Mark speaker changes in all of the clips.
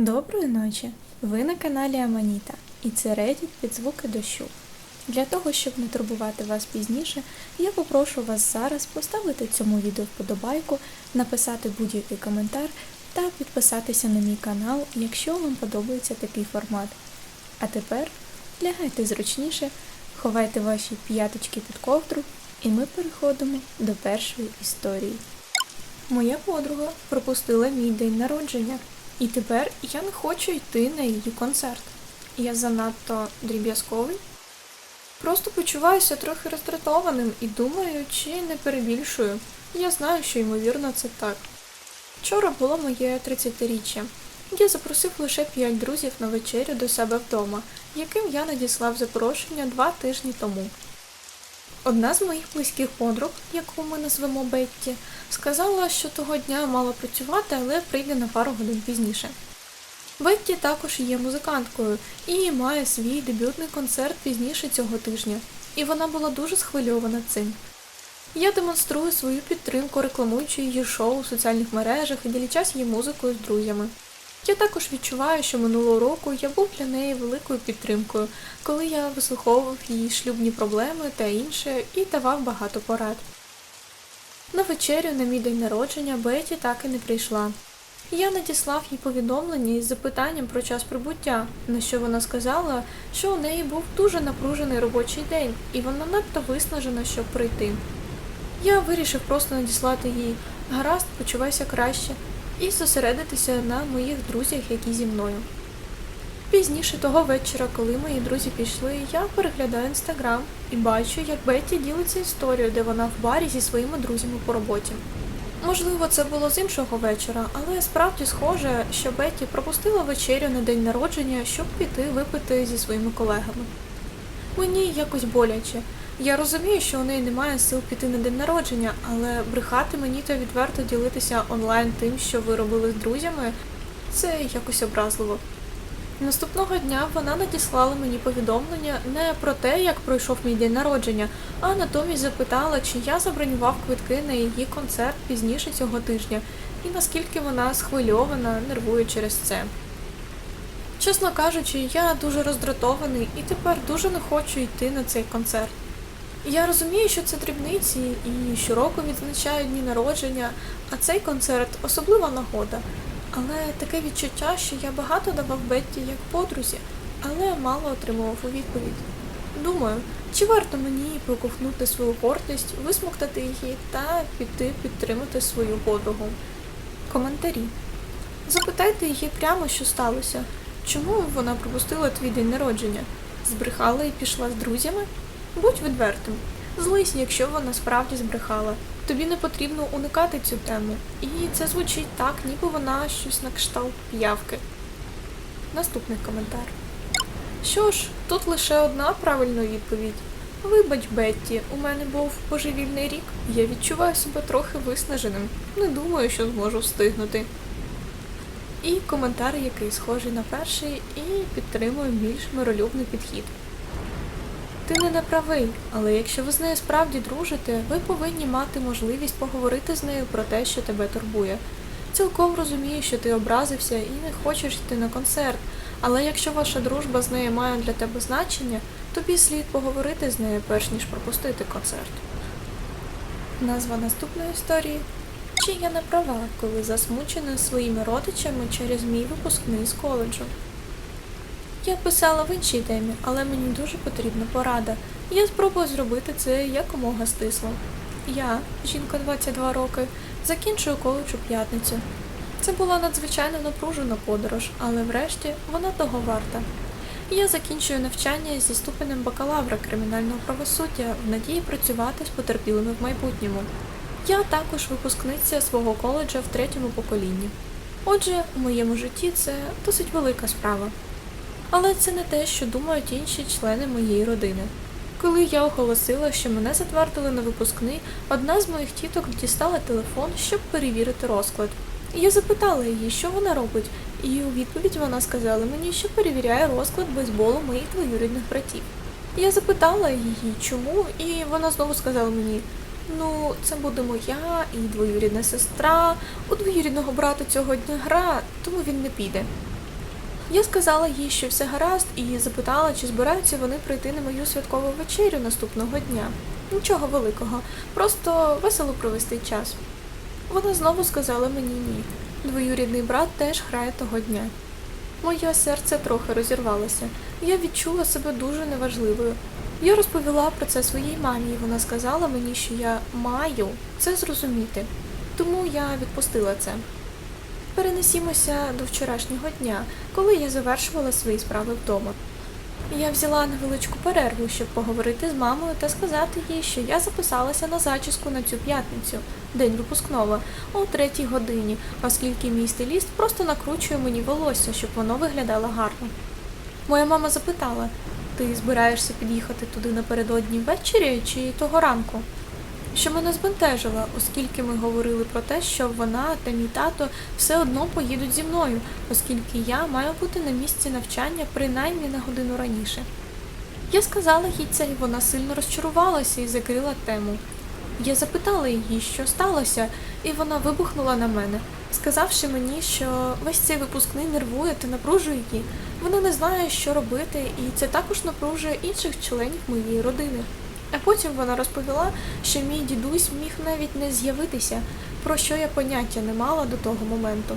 Speaker 1: Доброї ночі! Ви на каналі Аманіта і це Reddit під звуки дощу. Для того, щоб не турбувати вас пізніше, я попрошу вас зараз поставити цьому відео вподобайку, написати будь-який коментар та підписатися на мій канал, якщо вам подобається такий формат. А тепер лягайте зручніше, ховайте ваші п'яточки під ковдру, і ми переходимо до першої історії. Моя подруга пропустила мій день народження, і тепер я не хочу йти на її концерт. Я занадто дріб'язковий. Просто почуваюся трохи роздратованим і думаю, чи не перебільшую. Я знаю, що ймовірно це так. Вчора було моє 30-річчя. Я запросив лише п'ять друзів на вечерю до себе вдома, яким я надіслав запрошення два тижні тому. Одна з моїх близьких подруг, яку ми назвемо Бетті, сказала, що того дня мала працювати, але прийде на пару годин пізніше. Бетті також є музиканткою і має свій дебютний концерт пізніше цього тижня, і вона була дуже схвильована цим. Я демонструю свою підтримку, рекламуючи її шоу у соціальних мережах і ділячась її музикою з друзями. Я також відчуваю, що минулого року я був для неї великою підтримкою, коли я вислуховував її шлюбні проблеми та інше і давав багато порад. На вечерю на мій день народження Беті так і не прийшла. Я надіслав їй повідомлення із запитанням про час прибуття, на що вона сказала, що у неї був дуже напружений робочий день, і вона надто виснажена, щоб прийти. Я вирішив просто надіслати їй гаразд, почувайся краще, і зосередитися на моїх друзях, які зі мною. Пізніше того вечора, коли мої друзі пішли, я переглядаю інстаграм і бачу, як Бетті ділиться історією, де вона в барі зі своїми друзями по роботі. Можливо, це було з іншого вечора, але справді схоже, що Бетті пропустила вечерю на день народження, щоб піти випити зі своїми колегами. Мені якось боляче. Я розумію, що у неї немає сил піти на день народження, але брехати мені та відверто ділитися онлайн тим, що ви робили з друзями, це якось образливо. Наступного дня вона надіслала мені повідомлення не про те, як пройшов мій день народження, а натомість запитала, чи я забронював квитки на її концерт пізніше цього тижня, і наскільки вона схвильована, нервує через це. Чесно кажучи, я дуже роздратований і тепер дуже не хочу йти на цей концерт. Я розумію, що це дрібниці і щороку відзначають дні народження, а цей концерт особлива нагода. Але таке відчуття, що я багато давав Бетті як подрузі, але мало отримував у відповідь. Думаю, чи варто мені проковтнути свою гордість, висмоктати її та піти підтримати свою подругу. Коментарі. Запитайте її прямо, що сталося. Чому вона пропустила твій день народження? Збрехала і пішла з друзями? Будь відвертим. Злись, якщо вона справді збрехала. Тобі не потрібно уникати цю тему. І це звучить так, ніби вона щось на кшталт п'явки. Наступний коментар. Що ж, тут лише одна правильна відповідь. Вибач, Бетті, у мене був божевільний рік. Я відчуваю себе трохи виснаженим. Не думаю, що зможу встигнути. І коментар, який схожий на перший, і підтримує більш миролюбний підхід. Ти не неправий, але якщо ви з нею справді дружите, ви повинні мати можливість поговорити з нею про те, що тебе турбує. Цілком розумію, що ти образився і не хочеш йти на концерт, але якщо ваша дружба з нею має для тебе значення, тобі слід поговорити з нею, перш ніж пропустити концерт. Назва наступної історії Чи я не права, коли засмучена своїми родичами через мій випускний з коледжу? Я писала в іншій темі, але мені дуже потрібна порада. Я спробую зробити це якомога стисло. Я, жінка 22 роки, закінчую коледж у п'ятницю. Це була надзвичайно напружена подорож, але врешті вона того варта. Я закінчую навчання зі ступенем бакалавра кримінального правосуддя в надії працювати з потерпілими в майбутньому. Я також випускниця свого коледжа в третьому поколінні. Отже, у моєму житті це досить велика справа. Але це не те, що думають інші члени моєї родини. Коли я оголосила, що мене затвердили на випускний, одна з моїх тіток дістала телефон, щоб перевірити розклад. Я запитала її, що вона робить, і у відповідь вона сказала мені, що перевіряє розклад бейсболу моїх двоюрідних братів. Я запитала її, чому, і вона знову сказала мені: ну, це будемо я і двоюрідна сестра, у двоюрідного брата цього дня гра, тому він не піде. Я сказала їй, що все гаразд, і запитала, чи збираються вони прийти на мою святкову вечерю наступного дня. Нічого великого, просто весело провести час. Вона знову сказала мені ні. Двоюрідний брат теж грає того дня. Моє серце трохи розірвалося. Я відчула себе дуже неважливою. Я розповіла про це своїй мамі, і вона сказала мені, що я маю це зрозуміти. Тому я відпустила це. Перенесімося до вчорашнього дня, коли я завершувала свої справи вдома. Я взяла невеличку перерву, щоб поговорити з мамою та сказати їй, що я записалася на зачіску на цю п'ятницю, день випускного, о третій годині, оскільки мій стиліст просто накручує мені волосся, щоб воно виглядало гарно. Моя мама запитала: ти збираєшся під'їхати туди напередодні ввечері чи того ранку? Що мене збентежило, оскільки ми говорили про те, що вона та мій тато все одно поїдуть зі мною, оскільки я маю бути на місці навчання принаймні на годину раніше. Я сказала їй це, і вона сильно розчарувалася і закрила тему. Я запитала її, що сталося, і вона вибухнула на мене, сказавши мені, що весь цей випускний нервує та напружує її. Вона не знає, що робити, і це також напружує інших членів моєї родини. А потім вона розповіла, що мій дідусь міг навіть не з'явитися, про що я поняття не мала до того моменту.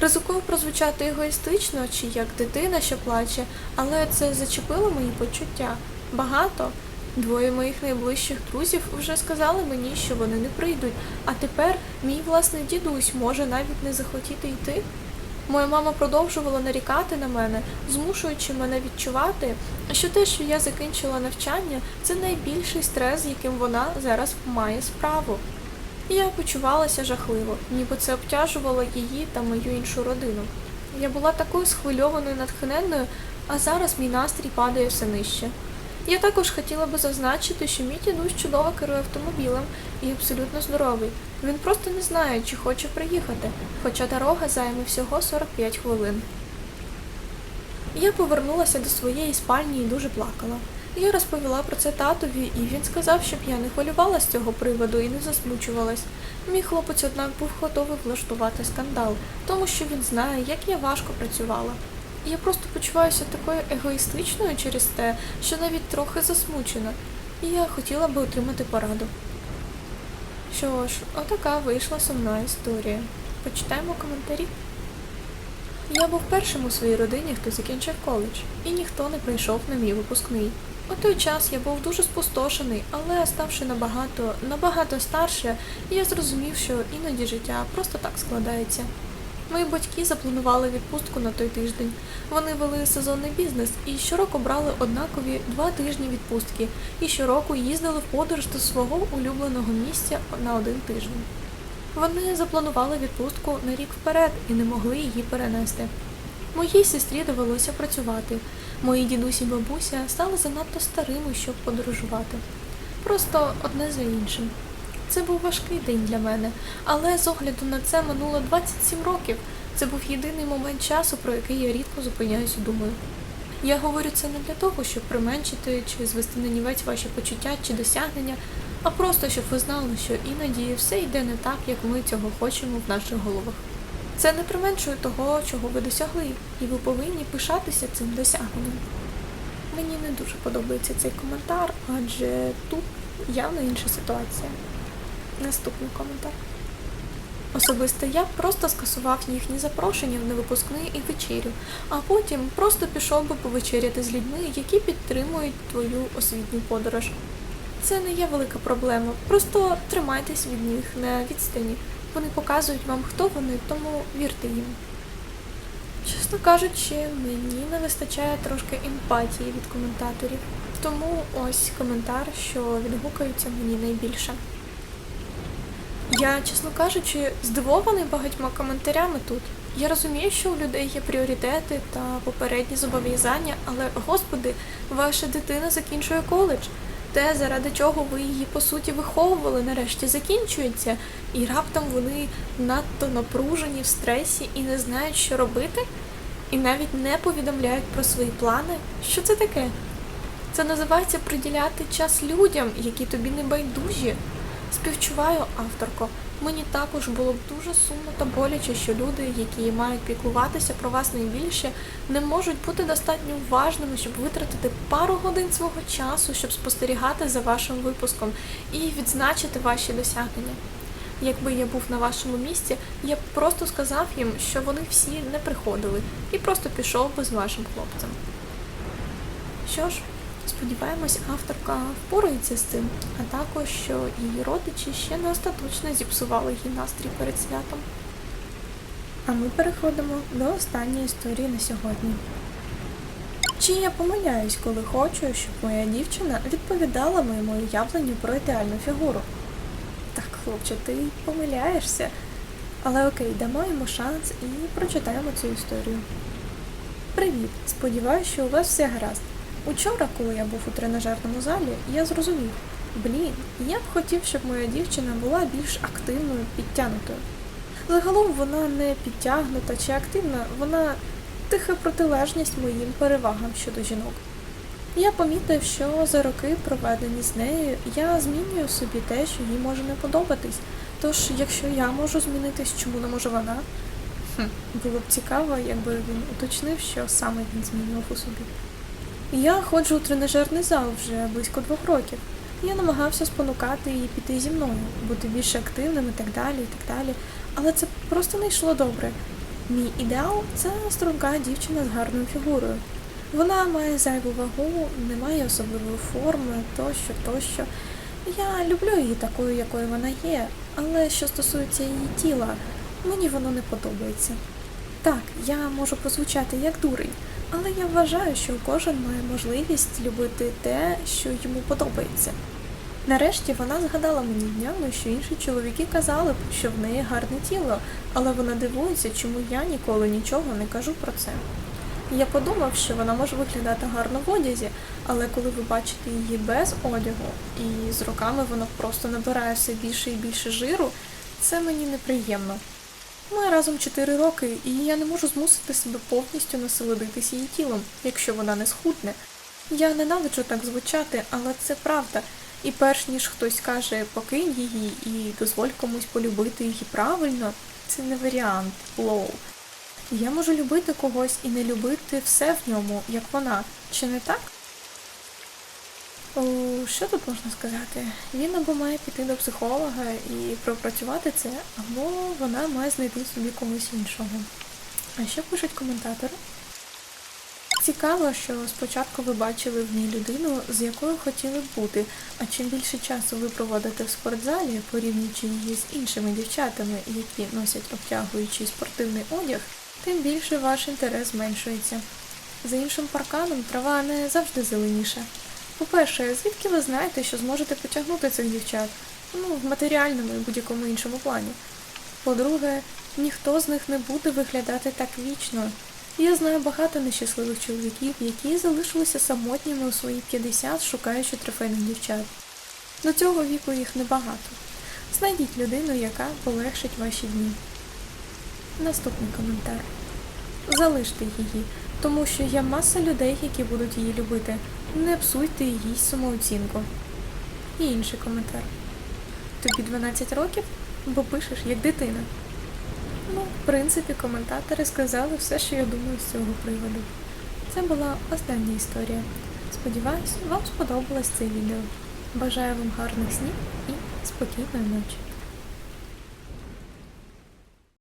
Speaker 1: Ризикую прозвучати егоїстично чи як дитина, що плаче, але це зачепило мої почуття. Багато. Двоє моїх найближчих друзів вже сказали мені, що вони не прийдуть, а тепер мій власний дідусь може навіть не захотіти йти. Моя мама продовжувала нарікати на мене, змушуючи мене відчувати, що те, що я закінчила навчання, це найбільший стрес, з яким вона зараз має справу. Я почувалася жахливо, ніби це обтяжувало її та мою іншу родину. Я була такою схвильованою натхненною, а зараз мій настрій падає все нижче. Я також хотіла би зазначити, що мій дідусь чудово керує автомобілем і абсолютно здоровий. Він просто не знає, чи хоче приїхати, хоча дорога займе всього 45 хвилин. Я повернулася до своєї спальні і дуже плакала. Я розповіла про це татові, і він сказав, щоб я не хвилювала з цього приводу і не засмучувалась. Мій хлопець, однак, був готовий влаштувати скандал, тому що він знає, як я важко працювала. Я просто почуваюся такою егоїстичною через те, що навіть трохи засмучена, і я хотіла би отримати пораду. Що ж, отака вийшла сумна історія. Почитаємо коментарі. Я був першим у своїй родині, хто закінчив коледж, і ніхто не прийшов на мій випускний. У той час я був дуже спустошений, але ставши набагато, набагато старше, я зрозумів, що іноді життя просто так складається. Мої батьки запланували відпустку на той тиждень. Вони вели сезонний бізнес і щороку брали однакові два тижні відпустки, і щороку їздили в подорож до свого улюбленого місця на один тиждень. Вони запланували відпустку на рік вперед і не могли її перенести. Моїй сестрі довелося працювати. Мої дідусь і бабуся стали занадто старими, щоб подорожувати. Просто одне за іншим. Це був важкий день для мене, але з огляду на це минуло 27 років. Це був єдиний момент часу, про який я рідко зупиняюсь і думаю. Я говорю це не для того, щоб применшити чи звести на нівець ваші почуття чи досягнення, а просто щоб ви знали, що іноді все йде не так, як ми цього хочемо в наших головах. Це не применшує того, чого ви досягли, і ви повинні пишатися цим досягненням. Мені не дуже подобається цей коментар, адже тут явно інша ситуація. Наступний коментар. Особисто я просто скасував їхні запрошення на випускний і вечерю, а потім просто пішов би повечеряти з людьми, які підтримують твою освітню подорож. Це не є велика проблема, просто тримайтесь від них на відстані. Вони показують вам, хто вони, тому вірте їм. Чесно кажучи, мені не вистачає трошки емпатії від коментаторів, тому ось коментар, що відгукаються мені найбільше. Я, чесно кажучи, здивований багатьма коментарями тут. Я розумію, що у людей є пріоритети та попередні зобов'язання, але, господи, ваша дитина закінчує коледж. Те, заради чого ви її по суті виховували, нарешті закінчується, і раптом вони надто напружені в стресі і не знають, що робити, і навіть не повідомляють про свої плани. Що це таке? Це називається приділяти час людям, які тобі не байдужі. Співчуваю, авторко. Мені також було б дуже сумно та боляче, що люди, які мають піклуватися про вас найбільше, не можуть бути достатньо уважними, щоб витратити пару годин свого часу, щоб спостерігати за вашим випуском і відзначити ваші досягнення. Якби я був на вашому місці, я б просто сказав їм, що вони всі не приходили, і просто пішов би з вашим хлопцем. Що ж, сподіваємось, авторка впорається з цим, а також, що її родичі ще не остаточно зіпсували їй настрій перед святом. А ми переходимо до останньої історії на сьогодні. Чи я помиляюсь, коли хочу, щоб моя дівчина відповідала моєму уявленню про ідеальну фігуру? Так, хлопче, ти помиляєшся. Але окей, дамо йому шанс і прочитаємо цю історію. Привіт! Сподіваюся, що у вас все гаразд. Учора, коли я був у тренажерному залі, я зрозумів, блін, я б хотів, щоб моя дівчина була більш активною, підтягнутою. Загалом вона не підтягнута чи активна, вона тиха протилежність моїм перевагам щодо жінок. Я помітив, що за роки, проведені з нею, я змінюю собі те, що їй може не подобатись. Тож, якщо я можу змінитись, чому не може вона? Хм, було б цікаво, якби він уточнив, що саме він змінював у собі. Я ходжу у тренажерний зал вже близько двох років. Я намагався спонукати її піти зі мною, бути більш активним і так далі, і так далі. Але це просто не йшло добре. Мій ідеал це струнка дівчина з гарною фігурою. Вона має зайву вагу, не має особливої форми, тощо, тощо. Я люблю її такою, якою вона є, але що стосується її тіла, мені воно не подобається. Так, я можу прозвучати як дурень, але я вважаю, що кожен має можливість любити те, що йому подобається. Нарешті вона згадала мені днями, що інші чоловіки казали б, що в неї гарне тіло, але вона дивується, чому я ніколи нічого не кажу про це. Я подумав, що вона може виглядати гарно в одязі, але коли ви бачите її без одягу і з роками вона просто набирає все більше і більше жиру, це мені неприємно. Ми разом 4 роки, і я не можу змусити себе повністю насолодитися її тілом, якщо вона не схудне. Я ненавиджу так звучати, але це правда. І перш ніж хтось каже покинь її і дозволь комусь полюбити її правильно, це не варіант, лоу. Я можу любити когось і не любити все в ньому, як вона. Чи не так? Що тут можна сказати? Він або має піти до психолога і пропрацювати це, або вона має знайти собі когось іншого. А що пишуть коментатори? Цікаво, що спочатку ви бачили в ній людину, з якою хотіли б бути, а чим більше часу ви проводите в спортзалі, порівнюючи її з іншими дівчатами, які носять обтягуючий спортивний одяг, тим більше ваш інтерес зменшується. За іншим парканом трава не завжди зеленіша. По-перше, звідки ви знаєте, що зможете потягнути цих дівчат? Ну, в матеріальному і будь-якому іншому плані. По-друге, ніхто з них не буде виглядати так вічно. Я знаю багато нещасливих чоловіків, які залишилися самотніми у свої 50, шукаючи трофейних дівчат. До цього віку їх небагато. Знайдіть людину, яка полегшить ваші дні. Наступний коментар. Залиште її, тому що є маса людей, які будуть її любити. Не псуйте їй самооцінку. І інший коментар. Тобі 12 років, бо пишеш як дитина. Ну, в принципі, коментатори сказали все, що я думаю з цього приводу. Це була остання історія. Сподіваюсь, вам сподобалось це відео. Бажаю вам гарних снів і спокійної ночі.